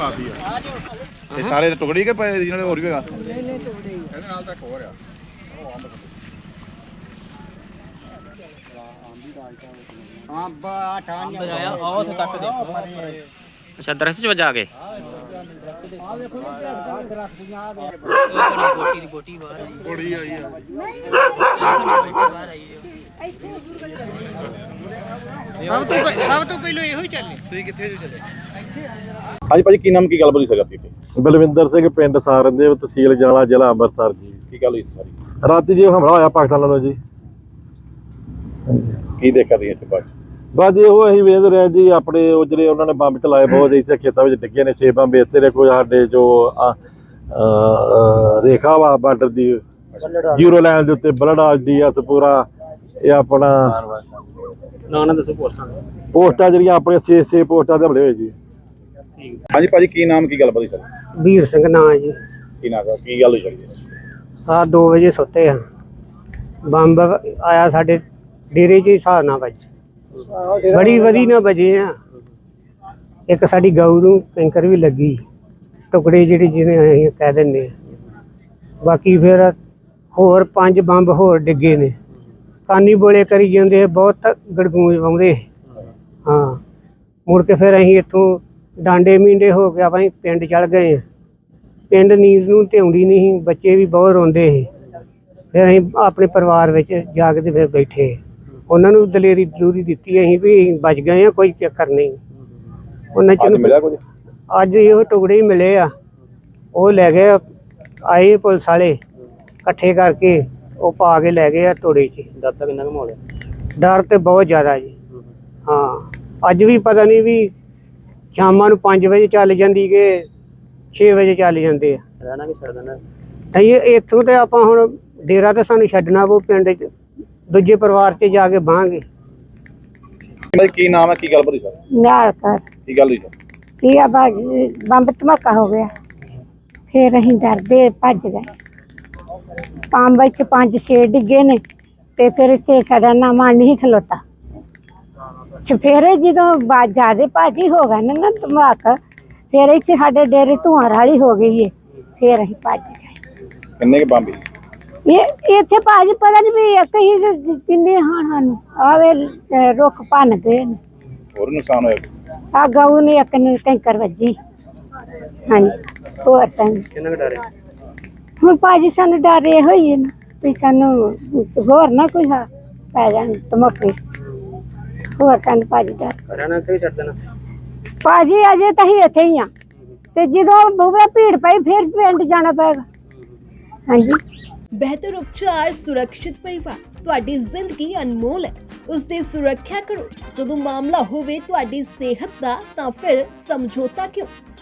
ਆ। ਇਹ ਸਾਰੇ ਟੁਕੜੀ ਕੇ ਪਏ ਜਿਹਨਾਂ ਹੋਰ ਵੀ ਹੈਗਾ? ਬਜਾਇਆ ਆ। ਉੱਥੇ ਤੱਕ ਦੇਖੋ। ਅੱਛਾ ਦਰਖਤ 'ਚ ਵਜਾ ਕੇ? ਗੋਟੀ ਦੀ ਗੋਟੀ ਬਾਹਰ ਆਈ ਕੁੜੀ ਆਈ ਆ। ਬਾਹਰ ਆਈ ਹੈ। ਸਭ ਤੋਂ ਪਹਿ- ਸਭ ਤੋਂ ਪਹਿਲਾਂ ਇਹੋ ਹੀ ਚੱਲੇ। ਹਾਂਜੀ ਭਾਜੀ ਕੀ ਨਾਮ ਕੀ ਗੱਲ ਬੋਲੀ ਸਕਦਾ ਤੁਸੀਂ ਬਲਵਿੰਦਰ ਸਿੰਘ ਪਿੰਡ ਸਾਰਨਦੇਵ ਤਹਿਸੀਲ ਜਾਲਾ ਜ਼ਿਲ੍ਹਾ ਅੰਮ੍ਰਿਤਸਰ ਜੀ। ਕੀ ਗੱਲ ਹੋਈ ਸਾਰੀ? ਰਾਤੀ ਜੀ ਹਮਲਾ ਹੋਇਆ ਪਾਕਿਸਤਾਨ ਵੱਲੋਂ ਜੀ। ਕੀ ਦੇਖਿਆ ਤੁਸੀਂ ਇੱਥੇ ਬਾਅਦ 'ਚ? ਬਸ ਜੀ ਉਹ ਅਸੀਂ ਵੇਖ ਰਹੇ ਜੀ ਆਪਣੇ ਉਹ ਜਿਹੜੇ ਉਹਨਾਂ ਨੇ ਬੰਬ ਚਲਾਏ ਬਹੁਤ ਇੱਥੇ ਖੇਤਾਂ ਵਿੱਚ ਡਿੱਗੇ ਨੇ ਛੇ ਬੰਬ ਇੱਥੇ ਨੇ ਕੋਈ ਸਾਡੇ ਜੋ ਆ, ਅ, ਅ, ਰੇਖਾ ਵਾ ਬਾਰਡਰ ਦੀ ਜ਼ੀਰੋ ਲਾਈਨ ਦੇ ਉੱਤੇ ਬਲੜਾ ਡੀਐਸ ਪੂਰਾ ਇਹ ਆਪਣਾ ਨਾ ਨਾ ਦੱਸੋ ਪੋਸਟਾਂ ਪੋਸਟਾਂ ਜਿਹੜੀਆਂ ਆਪਣੇ 6-6 ਪੋਸਟਾਂ ਤੇ ਹਮਲੇ ਹੋਏ ਜੀ। ਹਾਂਜੀ ਭਾਜੀ ਕੀ ਨਾਮ ਕੀ ਗੱਲ ਬੋਲੀ ਸਕਦਾ ਵੀਰ ਸਿੰਘ ਨਾਂ ਹੈ ਜੀ। ਕੀ ਨਾਮ ਹੈ? ਕੀ ਗੱਲ ਹੋਈ ਸਕਦੀ ਆ 2 ਵਜੇ ਸੁੱਤੇ ਆ। ਬੰਬ ਆਇਆ ਸਾਡੇ ਡੇਰੇ 'ਚ ਹੀ ਹਿਸਾਬ ਨਾਲ ਵੱਜ। ਬੜੀ ਵਧੀ ਨਾ ਵਜੇ ਆ। ਇੱਕ ਸਾਡੀ ਗਊ ਨੂੰ ਕੈਂਕਰ ਵੀ ਲੱਗੀ। ਟੁਕੜੇ ਜਿਹੜੇ ਜਿਵੇਂ ਅਸੀਂ ਕਹਿ ਦਿੰਦੇ ਆ। ਬਾਕੀ ਫਿਰ ਹੋਰ ਪੰਜ ਬੰਬ ਹੋਰ ਡਿੱਗੇ ਨੇ। ਕਾਨੀ ਬੋਲੇ ਕਰੀ ਜਾਂਦੇ ਬਹੁਤ ਗੜਗੂੰਜ ਪਾਉਂਦੇ ਹਾਂ ਮੁੜ ਕੇ ਫਿਰ ਅਸੀਂ ਇੱਥੋਂ ਡਾਂਡੇ ਮੀਂਡੇ ਹੋ ਕੇ ਆਪਾਂ ਪਿੰਡ ਚਲ ਗਏ ਪਿੰਡ ਨੀਂਦ ਨੂੰ ਤੇ ਆਉਂਦੀ ਨਹੀਂ ਬੱਚੇ ਵੀ ਬਹੁਤ ਰੋਂਦੇ ਸੀ। ਫਿਰ ਅਸੀਂ ਆਪਣੇ ਪਰਿਵਾਰ ਵਿੱਚ ਜਾ ਕੇ ਤੇ ਫਿਰ ਬੈਠੇ ਉਹਨਾਂ ਨੂੰ ਦਲੇਰੀ ਦਲੂਰੀ ਦਿੱਤੀ ਅਸੀਂ ਵੀ ਬਚ ਗਏ ਆ ਕੋਈ ਚੱਕਰ ਨਹੀਂ। ਉਹਨਾਂ ਚ ਅੱਜ ਇਹੋ ਟੁਕੜੇ ਹੀ ਮਿਲੇ ਆ। ਉਹ ਲੈ ਗਏ ਆਏ ਪੁਲਿਸ ਵਾਲੇ ਇਕੱਠੇ ਕਰਕੇ। ਉਹ ਪਾ ਕੇ ਲੈ ਗਏ ਆ ਤੋੜੇ 'ਚ। ਡਰ ਤਾਂ ਕਿੰਨਾ ਕੁ ਮਾਹੌਲ ਹੈ ਡਰ ਤੇ ਬਹੁਤ ਜ਼ਿਆਦਾ ਜੀ। ਹਾਂ ਅੱਜ ਵੀ ਪਤਾ ਨਹੀਂ ਵੀ ਸ਼ਾਮਾਂ ਨੂੰ 5 ਵਜੇ ਚੱਲ ਜਾਂਦੀ ਕਿ 6 ਵਜੇ ਚੱਲ ਜਾਂਦੇ ਆ। ਰਹਿਣਾ ਕਿ ਛੱਡ ਦੇਣਾ? ਨਹੀਂ ਇਹ- ਇੱਥੋਂ ਤੇ ਆਪਾਂ ਹੁਣ ਡੇਰਾ ਤੇ ਸਾਨੂੰ ਛੱਡਣਾ ਉਹ ਪਿੰਡ 'ਚ। ਦੂਜੇ ਪਰਿਵਾਰ 'ਚ ਜਾ ਕੇ ਬਾਹਾਂਗੇ ਭਾਜੀ ਕੀ ਨਾਮ ਹੈ? ਕੀ ਗੱਲ ਬੋਲੀ ਸਕਦਾ ਨਿਹਾਲ ਕਰ। ਕੀ ਗੱਲ ਹੋਈ ਸਰ? ਕੀ ਆ ਬਾਜੀ ਬੰਬ ਧਮਾਕਾ ਹੋ ਗਿਆ। ਫਿਰ ਅਸੀਂ ਡਰਦੇ ਭੱਜ ਗਏ। ਪੰਬ ਵਿੱਚ ਪੰਜ ਛੇ ਡਿੱਗੇ ਨੇ ਤੇ ਫਿਰ ਇੱਥੇ ਸਾਡਾ ਨਾਮਾ ਨਹੀਂ ਖਲੋਤਾ। ਸਫੇਰੇ ਜਦੋਂ ਬਾਜ ਜਿਆਦੇ ਭਾਜੀ ਹੋ ਗਏ ਨੇ ਨਾ ਧਮਾਕਾ ਫਿਰ ਇੱਥੇ ਸਾਡੇ ਡੇਰੇ ਧੂਆਂ ਰਾਲੀ ਹੋ ਗਈ ਏ ਫਿਰ ਅਸੀਂ ਭੱਜ ਗਏ। ਕਿੰਨੇ ਕੇ ਬੰਬ? ਇਹ ਇੱਥੇ ਭਾਜੀ ਪਤਾ ਨਹੀਂ ਵੀ ਇੱਕ ਹੀ ਕਿ- ਕਿੰਨੇ ਹਾਣ ਹਨ ਆਵੇ ਰੁੱਖ ਭੰਨ ਗਏ ਨੇ। ਹੋਰ ਨੁਕਸਾਨ ਹੋਇਆ? ਆ ਗਊ ਨੇ ਇੱਕ ਨੂੰ ਕੈਂਕਰ ਵੱਜੀ। ਹਾਂਜੀ ਹੋਰ ਸਾਨੂੰ। ਕਿੰਨਾ ਡਰ ਹੁਣ ਭਾਜੀ ਸਾਨੂੰ ਡਰ ਇਹ ਹੋਈ ਨਾ ਵੀ ਸਾਨੂੰ ਹੋਰ ਨਾ ਕੋਈ ਹਾ ਪੈ ਜਾਣ ਧਮਕੇ। ਹੋਰ ਸਾਨੂੰ ਭਾਜੀ ਡਰ। ਰਹਿਣਾ ਕਿ ਛੱਡ ਦੇਣਾ? ਭਾਜੀ ਅਜੇ ਤਾਂ ਹੀ ਇੱਥੇ ਹੀ ਆ। ਤੇ ਜਦੋਂ ਬੁਵੇ ਭੀੜ ਪਈ ਫਿਰ ਪਿੰਡ ਜਾਣਾ ਪਏਗਾ। ਹਾਂਜੀ। ਬਿਹਤਰ ਉਪਚਾਰ ਸੁਰੱਖਿਅਤ ਪਰਿਵਾਰ। ਤੁਹਾਡੀ ਜ਼ਿੰਦਗੀ ਅਨਮੋਲ ਹੈ। ਉਸ ਦੀ ਸੁਰੱਖਿਆ ਕਰੋ। ਜਦੋਂ ਮਾਮਲਾ ਹੋਵੇ ਤੁਹਾਡੀ ਸਿਹਤ ਦਾ ਤਾਂ ਫਿਰ ਸਮਝੌਤਾ ਕਿਉਂ?